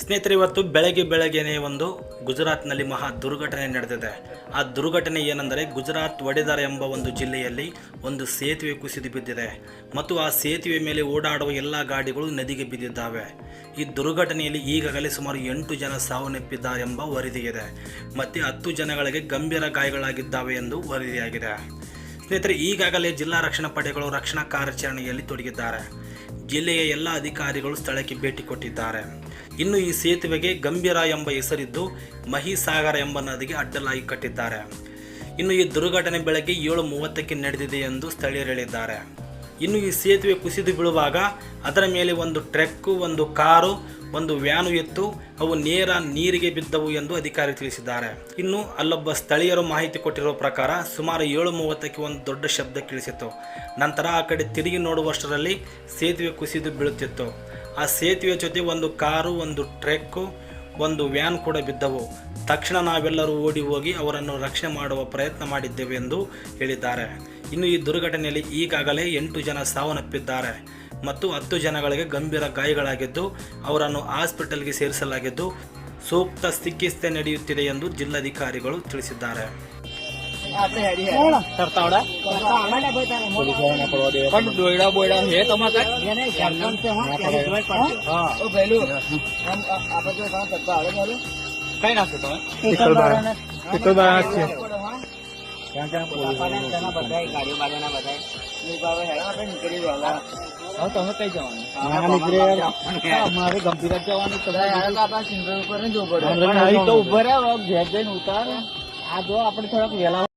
ಸ್ನೇಹಿತರೆ, ಇವತ್ತು ಬೆಳಗ್ಗೆ ಬೆಳಗ್ಗೆನೇ ಒಂದು ಗುಜರಾತ್ನಲ್ಲಿ ಮಹಾ ದುರ್ಘಟನೆ ನಡೆದಿದೆ. ಆ ದುರ್ಘಟನೆ ಏನೆಂದರೆ ಗುಜರಾತ್ ವಡೇದಾರ ಎಂಬ ಒಂದು ಜಿಲ್ಲೆಯಲ್ಲಿ ಒಂದು ಸೇತುವೆ ಕುಸಿದು ಬಿದ್ದಿದೆ. ಮತ್ತು ಆ ಸೇತುವೆ ಮೇಲೆ ಓಡಾಡುವ ಎಲ್ಲ ಗಾಡಿಗಳು ನದಿಗೆ ಬಿದ್ದಿದ್ದಾವೆ. ಈ ದುರ್ಘಟನೆಯಲ್ಲಿ ಈಗಾಗಲೇ ಸುಮಾರು ಎಂಟು ಜನ ಸಾವನ್ನಪ್ಪಿದ್ದಾರೆ ಎಂಬ ವರದಿಯಿದೆ ಮತ್ತು ಹತ್ತು ಜನಗಳಿಗೆ ಗಂಭೀರ ಗಾಯಗಳಾಗಿದ್ದಾವೆ ಎಂದು ವರದಿಯಾಗಿದೆ. ಸ್ನೇಹಿತರೆ, ಈಗಾಗಲೇ ಜಿಲ್ಲಾ ರಕ್ಷಣಾ ಪಡೆಗಳು ರಕ್ಷಣಾ ಕಾರ್ಯಾಚರಣೆಯಲ್ಲಿ ತೊಡಗಿದ್ದಾರೆ. ಜಿಲ್ಲೆಯ ಎಲ್ಲ ಅಧಿಕಾರಿಗಳು ಸ್ಥಳಕ್ಕೆ ಭೇಟಿ ಕೊಟ್ಟಿದ್ದಾರೆ. ಇನ್ನು ಈ ಸೇತುವೆಗೆ ಗಂಭೀರ ಎಂಬ ಹೆಸರಿದ್ದು ಮಹಿಸಾಗರ ಎಂಬ ನದಿಗೆ ಅಡ್ಡಲಾಗಿ ಕಟ್ಟಿದ್ದಾರೆ. ಇನ್ನು ಈ ದುರ್ಘಟನೆ ಬೆಳಗ್ಗೆ ಏಳು ಮೂವತ್ತಕ್ಕೆ ನಡೆದಿದೆ ಎಂದು ಸ್ಥಳೀಯರು ಹೇಳಿದ್ದಾರೆ. ಇನ್ನು ಈ ಸೇತುವೆ ಕುಸಿದು ಬೀಳುವಾಗ ಅದರ ಮೇಲೆ ಒಂದು ಟ್ರಕ್ಕು ಒಂದು ಕಾರು, ಒಂದು ವ್ಯಾನು ಎತ್ತು, ಅವು ನೇರ ನೀರಿಗೆ ಬಿದ್ದವು ಎಂದು ಅಧಿಕಾರಿ ತಿಳಿಸಿದ್ದಾರೆ. ಇನ್ನು ಅಲ್ಲೊಬ್ಬ ಸ್ಥಳೀಯರು ಮಾಹಿತಿ ಕೊಟ್ಟಿರುವ ಪ್ರಕಾರ ಸುಮಾರು ಏಳು ಮೂವತ್ತಕ್ಕೆ ಒಂದು ದೊಡ್ಡ ಶಬ್ದ ಕೇಳಿಸಿತ್ತು. ನಂತರ ಆ ಕಡೆ ತಿರುಗಿ ನೋಡುವಷ್ಟರಲ್ಲಿ ಸೇತುವೆ ಕುಸಿದು ಬೀಳುತ್ತಿತ್ತು. ಆ ಸೇತುವೆ ಜೊತೆ ಒಂದು ಕಾರು, ಒಂದು ಟ್ರಕ್ಕು ಒಂದು ವ್ಯಾನ್ ಕೂಡ ಬಿದ್ದವು. ತಕ್ಷಣ ನಾವೆಲ್ಲರೂ ಓಡಿ ಹೋಗಿ ಅವರನ್ನು ರಕ್ಷಣೆ ಮಾಡುವ ಪ್ರಯತ್ನ ಮಾಡಿದ್ದೇವೆ ಎಂದು ಹೇಳಿದ್ದಾರೆ. ಇನ್ನು ಈ ದುರ್ಘಟನೆಯಲ್ಲಿ ಈಗಾಗಲೇ ಎಂಟು ಜನ ಸಾವನ್ನಪ್ಪಿದ್ದಾರೆ ಮತ್ತು ಹತ್ತು ಜನಗಳಿಗೆ ಗಂಭೀರ ಗಾಯಗಳಾಗಿದ್ದು ಅವರನ್ನು ಹಾಸ್ಪಿಟಲ್ಗೆ ಸೇರಿಸಲಾಗಿದ್ದು ಸೂಕ್ತ ಚಿಕಿತ್ಸೆ ನಡೆಯುತ್ತಿದೆ ಎಂದು ಜಿಲ್ಲಾಧಿಕಾರಿಗಳು ತಿಳಿಸಿದ್ದಾರೆ તરતાવડા પણ દોયડા બોયડા હે તમારે કઈ નાખશો તમે તમે કઈ જવાનું મારે ગંભીર જવાનું આપણે સિંગર ઉપર કે આ પોલીસ ઉતાર આ જો આપણે થોડાક વહેલા